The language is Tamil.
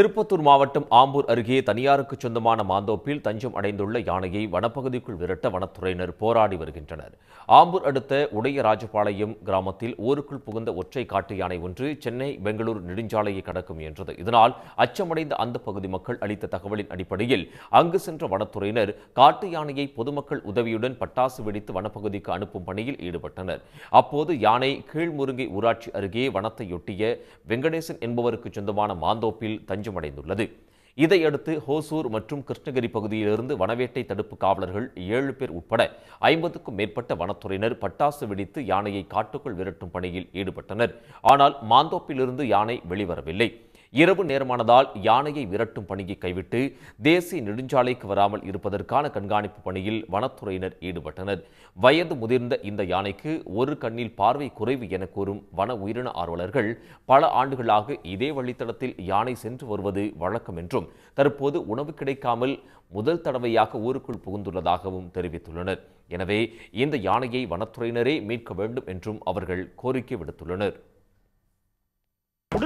திருப்பத்தூர் மாவட்டம் ஆம்பூர் அருகே தனியாருக்கு சொந்தமான மாந்தோப்பில் தஞ்சம் அடைந்துள்ள யானையை வனப்பகுதிக்குள் விரட்ட வனத்துறையினர் போராடி வருகின்றனர். ஆம்பூர் அடுத்த உடையராஜபாளையம் கிராமத்தில் ஊருக்குள் புகுந்த ஒற்றை காட்டு யானை ஒன்று சென்னை பெங்களூர் நெடுஞ்சாலையை கடக்க முயன்றது இதனால் அச்சமடைந்த அந்த பகுதி மக்கள் அளித்த தகவலின் அடிப்படையில் அங்கு சென்ற வனத்துறையினர் காட்டு யானையை பொதுமக்கள் உதவியுடன் பட்டாசு வெடித்து வனப்பகுதிக்கு அனுப்பும் பணியில் ஈடுபட்டனர். அப்போது யானை கீழ்முருங்கை ஊராட்சி அருகே வனத்தையொட்டிய வெங்கடேசன் என்பவருக்கு சொந்தமான மாந்தோப்பில் தஞ்சம் தஞ்சமடைந்துள்ளது இதையடுத்து ஹோசூர் மற்றும் கிருஷ்ணகிரி பகுதியிலிருந்து வனவேட்டை தடுப்பு காவலர்கள் ஏழு பேர் உட்பட ஐம்பதுக்கும் மேற்பட்ட வனத்துறையினர் பட்டாசு வெடித்து யானையை காட்டுக்குள் விரட்டும் பணியில் ஈடுபட்டனர். ஆனால் மாந்தோப்பிலிருந்து யானை வெளிவரவில்லை. இரவு நேரமானதால் யானையை விரட்டும் பணியை கைவிட்டு தேசிய நெடுஞ்சாலைக்கு வராமல் இருப்பதற்கான கண்காணிப்பு பணியில் வனத்துறையினர் ஈடுபட்டனர். வயது முதிர்ந்த இந்த யானைக்கு ஒரு கண்ணில் பார்வை குறைவு என கூறும் வன உயிரின ஆர்வலர்கள் பல ஆண்டுகளாக இதே வழித்தடத்தில் யானை சென்று வருவது வழக்கம் என்றும் தற்போது உணவு கிடைக்காமல் முதல் தடவையாக ஊருக்குள் புகுந்துள்ளதாகவும் தெரிவித்துள்ளனர். எனவே இந்த யானையை வனத்துறையினரே மீட்க வேண்டும் என்றும் அவர்கள் கோரிக்கை விடுத்துள்ளனர்.